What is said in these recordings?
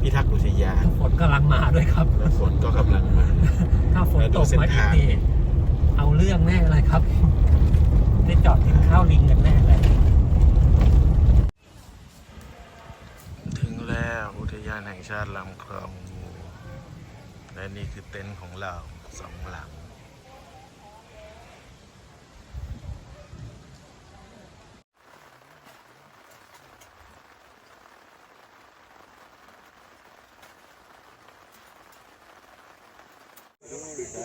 พิทักษ์อุทยานฝนกำลังมาด้วยครับและฝนก็กำลังมา ถ้าฝนแล้วดูตกเส้นมาอีกทางนี่เอาเรื่องแน่เลยครับ ได้จอดกินข้าวลิงกันแน่เลย ถึงแล้วอุทยานแห่งชาติลำคลองงูและนี่คือเต็นท์ของเราสองหลัง อ๋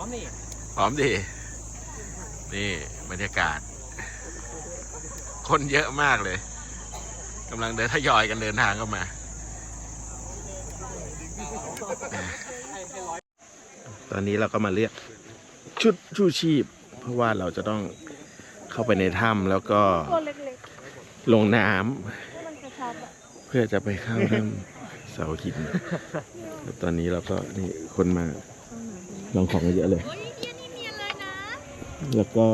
อนี่พร้อมดี นี่บรรยากาศ คนเยอะมากเลยกำลังเดินทยอยกันเดินทางเข้ามา ตอนนี้เราก็มาเรียก ชุดชูชีพ เพราะว่าเราจะต้องเข้าไปในถ้ำแล้วก็ตัวเล็กลงน้ๆให้มันกระชับอะำเพื่อจะไปเข้าถ้ำเสาหินแล้วตอนนี้เราก็นี่คนมาลองของกันเยอะเลย โอ้ยเยี่ยนี่เนียนเลยนะ แล้วก็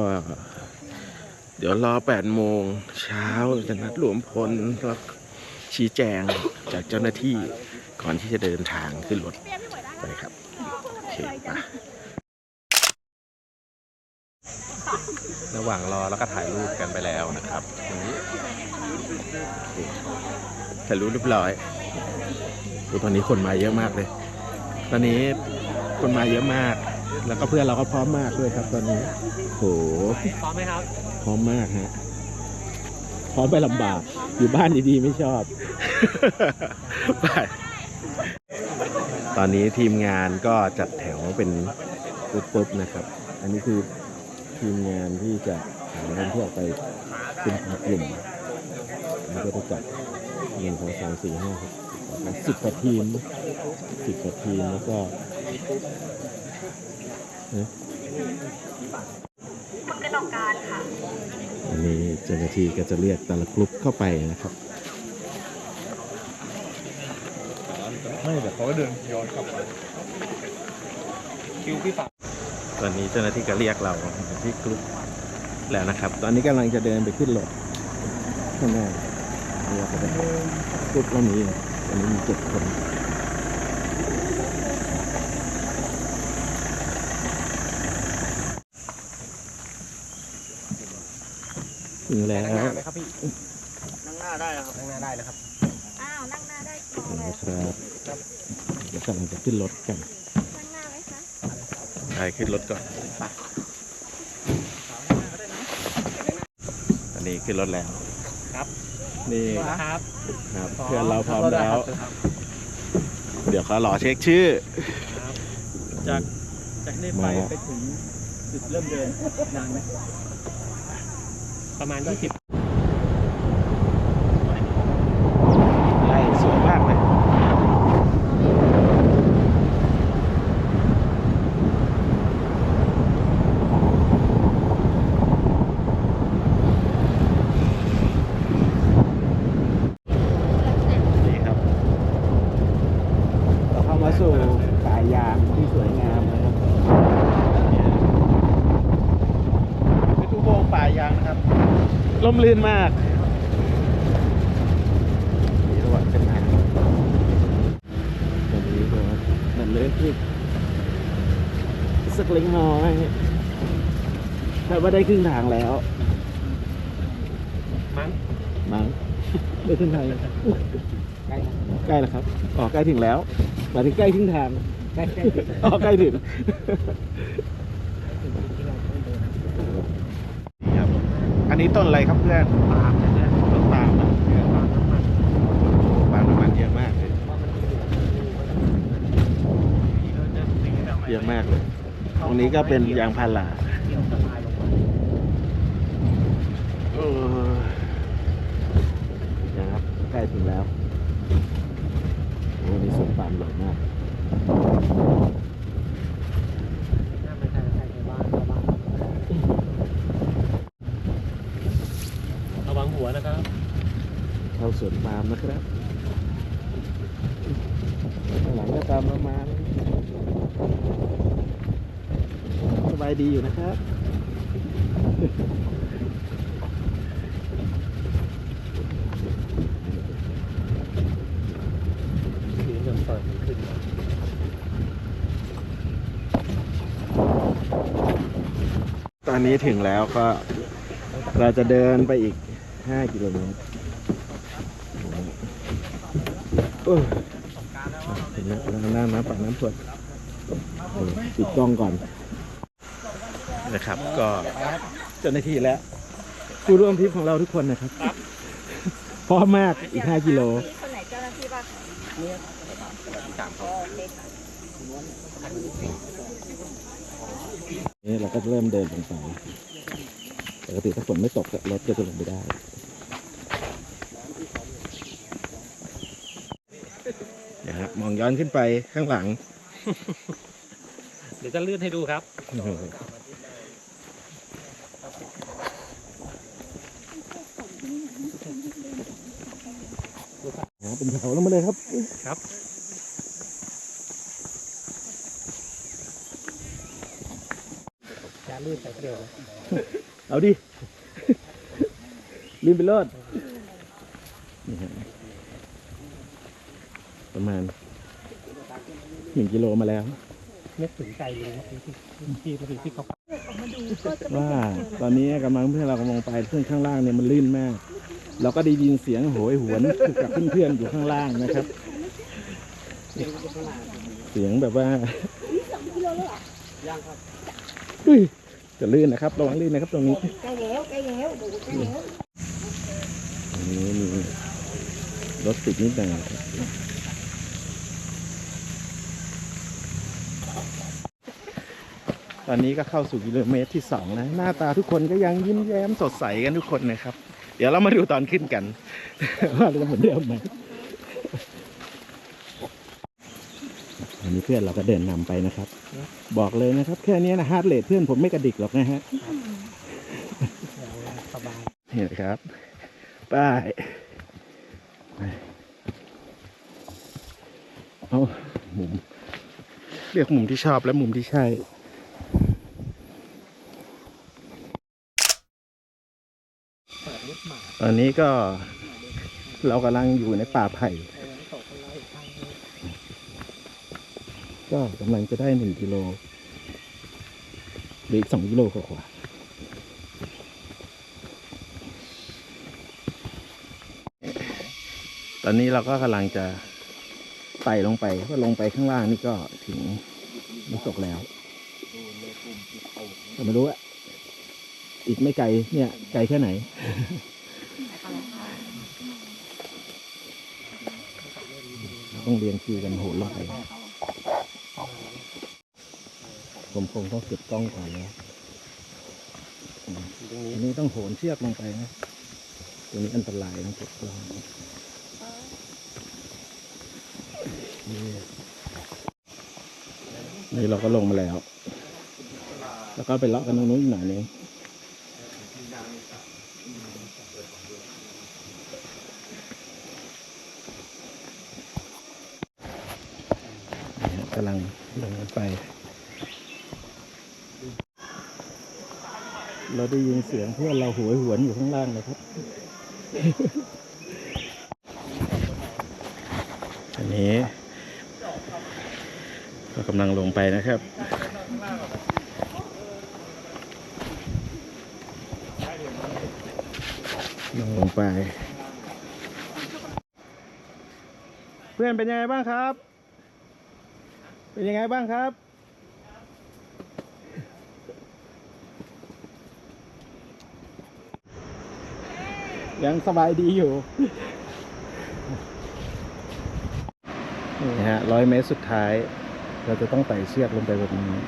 เดี๋ยวรอ 8 โมงเช้าจะนัดรวมพลแล้วชี้แจงจากเจ้าหน้าที่ก่อนที่จะเดินทางขึ้นรถเปียพี่หมวยได้ไปครับ โอเคมาระหว่างรอแล้วก็ถ่ายรูปกันไป แล้วนะครับตรงนี้ถ่ายรูปเรียบร้อยดูตอนนี้คนมาเยอะมากเลย ตอนนี้คนมาเยอะมาก แล้วก็เพื่อนเราก็พร้อมมากด้วยครับ ตอนนี้โหพร้อมไหมครับ พร้อมมากฮะพร้อมไปลำบาก อยู่บ้านดีๆไม่ชอบไปตอนนี้ทีมงานก็จัดแถวเป็นปุ๊บๆนะครับ อันนี้คือทีมงานที่จะหานที่ออกไป เป็นกลุ่มอันนี้ก็จะจัดหนึ่งสองสามสี่ห้าหกสิบกว่าทีมสิบกว่าทีมแล้วก็นะคุณกระดองการค่ะ อันนี้เจ้าหน้าที่ก็จะเรียกแต่ละกลุ่มเข้าไปนะครับไม่แต่เขาก็เดินย้อนกลับมาคิวพี่ฝากตอนนี้เจ้าหน้าที่ก็เรียกเราที่กลุ่ม แล้วนะครับ ตอนนี้กำลังจะเดินไปขึ้นรถข้างหน้าเรียกไปได้กลุ่มเรามีตอนนี้มีเจ็ดคนถึงแล้วนั่งหน้าไหมครับพี่ นั่งหน้าได้นะครับ นั่งหน้าได้นะครับ อ้าว นั่งหน้าได้กองเลยนะครับเดี๋ยวกำลังจะขึ้นรถกัน นั่งหน้าไหมคะไปขึ้นรถก่อนไปต อนนี้ขึ้นรถแล้วครับ นี่ครับครับเพื่อนเราพร้อมแล้ว เดี๋ยวเขารอเช็คชื่อจากจากนี้ไปมาไปถึงจุดเริ่มเดินนานไหมประมาณ20 ไล่สวยมากเลย นี่ครับ เราเข้ามาสู่ป่ายางที่สวยงามนะครับเป็นอุโมงค์ป่ายางนะครับ ล่มลื่นมากมีระหว่างเส้นทางตอนนี้ก็มันเลื่อนขึ้นสักเล็กน้อยแต่ว่าได้ครึ่งทางแล้ว มั้งมั้งได้ครึ่งทางแล้วใกล้ใกล้แล้วครับ อ๋อใกล้ถึงแล้วหมายถึงใกล้ครึ่งทาง ใกล้ใกล้อ๋อใกล้ถึง ที่เราต้องเดิน ครับ อั นี้ต้นอะไรครับเพื่อนปาล์มนะฮะต้นปาล์มอะปาล์มน้ำมันปาล์มน้ำมันเยอะมากเลยเยอะมากเลย ตรงนี้ก็เป็นยางพาราเกี่ยวสะพางมาเออนะครับใกล้ถึงแล้วโอ้นี่สวนปาล์มใหญ่มาก น่าไม่ใช่ใช่ในบ้านชาวบ้านระวังหัวนะครับ เข้า สวนปาล์มนะครับหลังก็ตามเรามาสบายดีอยู่นะครับสีเริ่มเปิดขึ้นตอนนี้ถึงแล้วก็เราจะเดินไปอีก 5 กิโลเมตร โอ้ยถึงแล้วน้ำน้ำปากน้ำสวดปิดกล้องก่อนนะครับ ก็เจ้าหน้าที่แล้วผู้ร่วมทริปของเราทุกคนนะครับพร้อมมากอีก 5 กิโลคนไหนเจ้าหน้าที่บ้างคะนี่เราก็เริ่มเดินลงไปปกติถ้าฝนไม่ตกรถก็จะลงไปได้ นะฮะ มองย้อนขึ้นไปข้างหลัง เดี๋ยวจะเลื่อนให้ดูครับอ๋อเป็นแถวลงมาเลยครับ ครับจะลื่นไปเดียวนะเอาดิลินไปรอดนี่ฮะประมาณห นึ่งกิโลมาแล้ว นึกถึงใจเลยนะที่ที่ที่ที่เขาว่าตอนนี้กำลังเพื่อนเรากำลังไปซึ่งข้างล่างเนี่ยมันลื่นมาก เราก็ได้ยินเสียงโหยหวนกับเพื่อนๆอยู่ข้างล่างนะครับ เสียงแบบว่าเฮ้ยจะลื่นนะครับระวังลื่นนะครับ ตรงนี้ใกล้แล้วใกล้แล้วดูใกล้แล้วตรงนี้มีรถติดนิดหน่อยครับ อนนี้ก็เข้าสู่กิโลเมตรที่สองแล้วหน้าตาทุกคนก็ยังยิ้มแย้มสดใสกันทุกคนนะครับ เดี๋ยวเรามาดูตอนขึ้นกันว่าจะเหมือนเดิมไหมอันนี้เพื่อนเราก็เดินนำไปนะครับ บอกเลยนะครับ แค่นี้นะฮาร์ดเรทเพื่อนผมไม่กระดิกหรอกนะฮะสบายนี่นะครับป้ายไปเอามุมเลือกมุมที่ชอบและมุมที่ใช่ เปิดนิดหมา ตอนนี้ก็เรากำลังอยู่ในป่าไผ่ ก็กำลังจะได้หนึ่งกิโลหรืออีกสองกิโลกว่าตอนนี้เราก็กำลังจะไต่ลงไปเพราะลงไปข้างล่างนี่ก็ถึงน้ำตกแล้วแต่ไม่รู้อะอีกไม่ไกลเนี่ย ไกลแค่ไหน ต้องเรียงคิวกันโหนลงไปผมคงต้องเก็บกล้องก่อนแล้วอันนี้ต้องโหนเชือกลงไปนะ ตรงนี้อันตรายต้องเก็บกล้องนี่นี่เราก็ลงมาแล้ว แล้วก็ไปเลาะกันตรงนู้นอีกหน่อยนึงนี่ฮะกำลังลงกันไป เราได้ยินเสียงเพื่อนเราหวยหวนอยู่ข้างล่างเลยครับ อันนี้เรากำลังลงไปนะครับลงลงไป เพื่อนเป็นยังไงบ้างครับ เป็นยังไงบ้างครับ ยังสบายดีอยู่ นี่ฮะร้อยเมตรสุดท้าย เราจะต้องไต่เชือกลงไปแบบนี้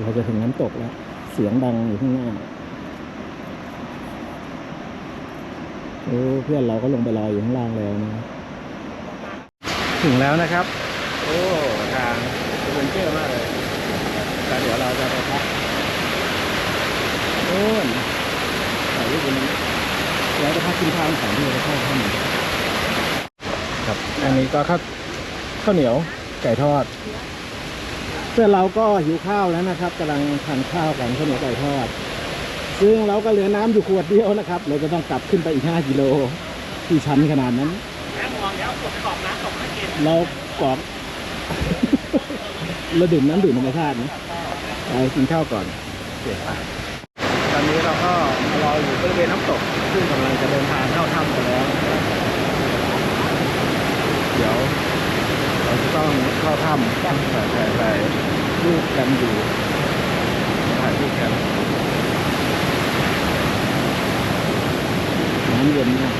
เราจะถึงน้ำตกแล้ว เสียงดังอยู่ข้างหน้าโอ้เพื่อนเราก็ลงไปรออยู่ข้างล่างแล้วนะ ถึงแล้วนะครับ โอ้ทางเป็นเชื่อมากเลยแต่เดี๋ยวเราจะไปพักโน่นถ่ายรูปบนนี้แล้วจะพักกินข้าวของที่เราเข้าข้างในครับ อันนี้ก็ข้าวข้าวเหนียวไก่ทอดเพื่อนเราก็หิวข้าวแล้วนะครับกำลังทานข้าวกันข้าวเหนียวไก่ทอด ซึ่งเราก็เหลือน้ำอยู่ขวดเดียวนะครับเราจะต้องกลับขึ้นไปอีก 5 กิโลที่ชันขนาดนั้น แล้วมองแล้วกดกรอบน้ำตกไม่กินเรากรอก เราดื่มน้ำดื่มธรรมชาตินะไปกินข้าวก่อนเดี๋ยวตอนนี้เราก็รออยู่บริเวณน้ำตกซึ่งกำลังจะเดินทางเข้าถ้ำกันแล้ว เดี๋ยว เราจะต้องเข้าถ้ำถ่ายถ่ายถ่รูปกันอยู่ถ่ายรูปกันน้ำเย็นมาก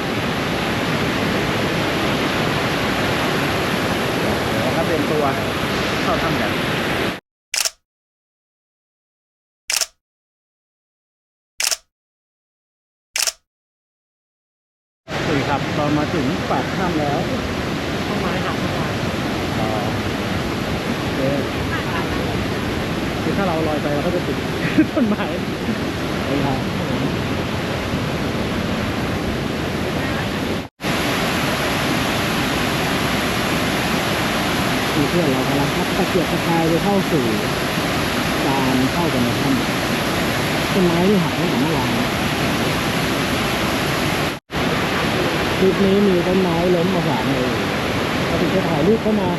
เดี๋ยวเราเตรียมตัว เข้าถ้ำกันสวัสดีครับเรามาถึงปากถ้ำแล้วเข้ามาหักเข้ามาอ๋อโอเคคือถ้าเราลอยไปเราก็จะติด ต้นไม้เวลาคือเพื่อนเรา กำลังพับตะเกียบตะกายไปเข้าสู่การเข้ากันในถ้ำต้นไม้ที่หักตั้งแต่เมื่อวานคลิปนี้มีต้นไม้ล้มมาขวางเลยเราถึงจะถ่ายรูปเข้ามา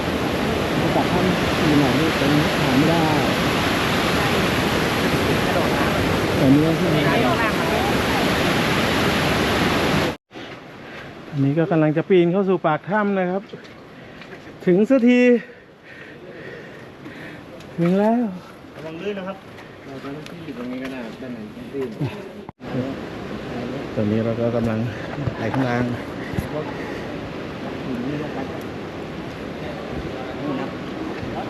มาจากท่านอยู่ไหนนี่เป็นหาไม่ได้แต่เนี้ที่นี่อันนี้ก็กำลังจะปีนเข้าสู่ปากถ้ำนะครับ ถึงสักที ถึงแล้วระวังลื่นนะครับตอนนี้เราก็กำลังไต่ข้างล่าง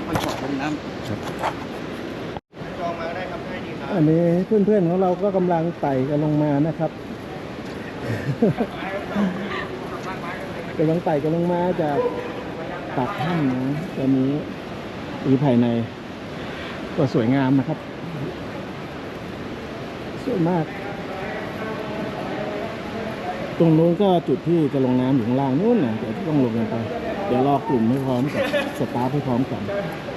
มันขอลงน้อันนี้เพื่อนๆของเราก็กำลังไต่กันลงมานะครับกำลังไต่กันลงมาจากปากถ้ำนะตอนนี้อีภายใน ก็สวยงามนะครับ สวยมาก ตรงนู้นก็จุดที่จะลงน้ำอยู่ข้างล่างนู้นนะเดี๋ยวต้องลงกันไป เดี๋ยวรอกลุ่มให้พร้อมกับสตาร์ทให้พร้อมกันมัน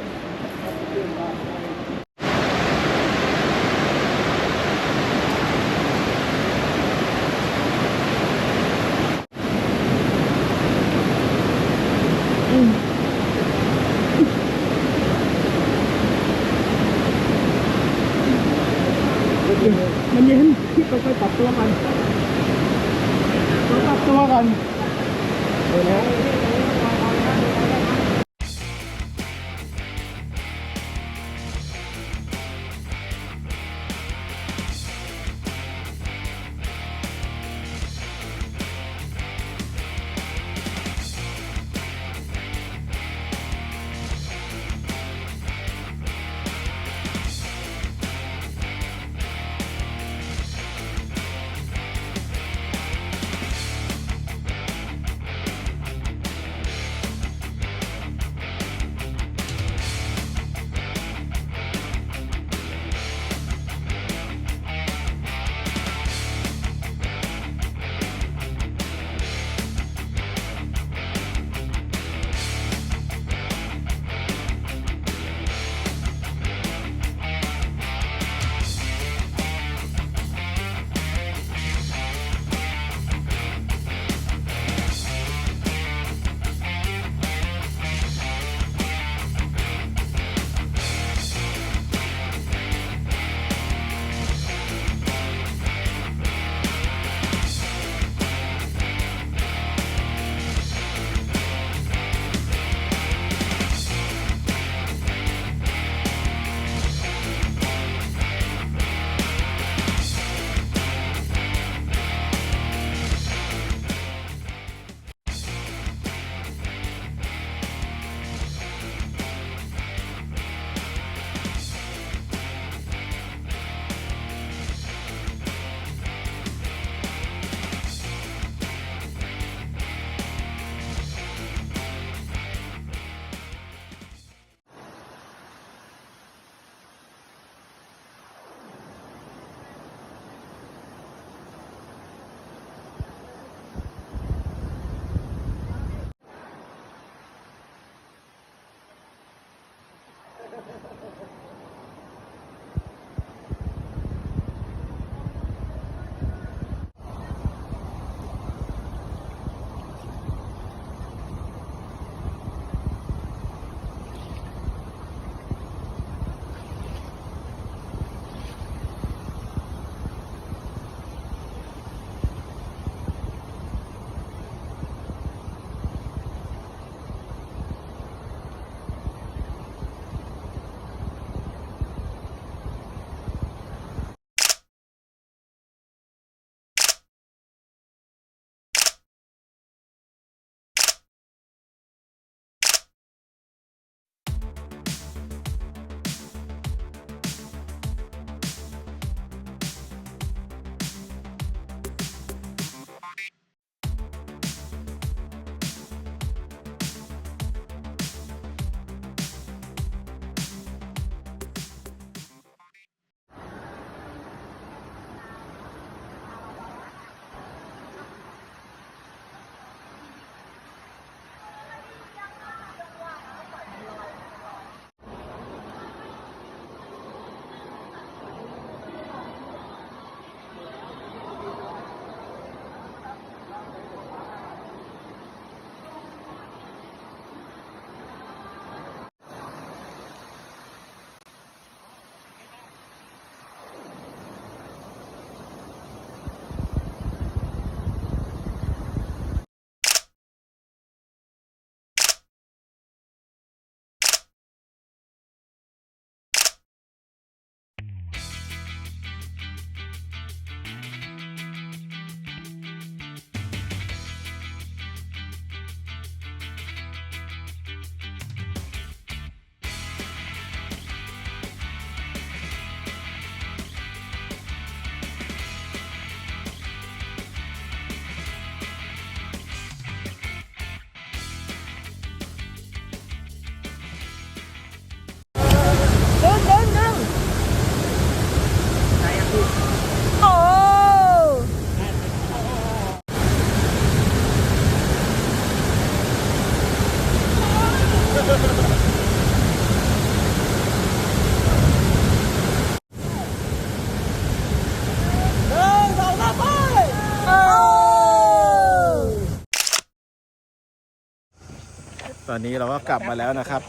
อนนี้เราก็กลับมาแล้วนะครับ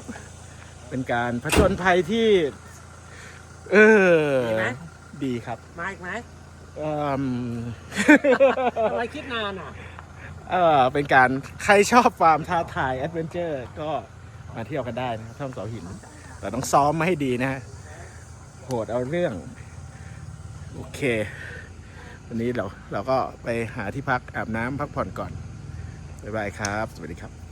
เป็นการผจญภัยที่ เออ ดีไหม ดีครับมาอีกไหมเอิ่ม ทำไมคิดนานอะ เออเป็นการใครชอบฟาร์มท้าทายแอดเวนเจอร์ก็มาเที่ยวกันได้นะครับท่องเสาหิน แต่ต้องซ้อมมาให้ดีนะฮะโหดเอาเรื่อง โอเค วันนี้เราเราก็ไปหาที่พักอาบน้ำพักผ่อนก่อน บ๊ายบายครับ สวัสดีครับ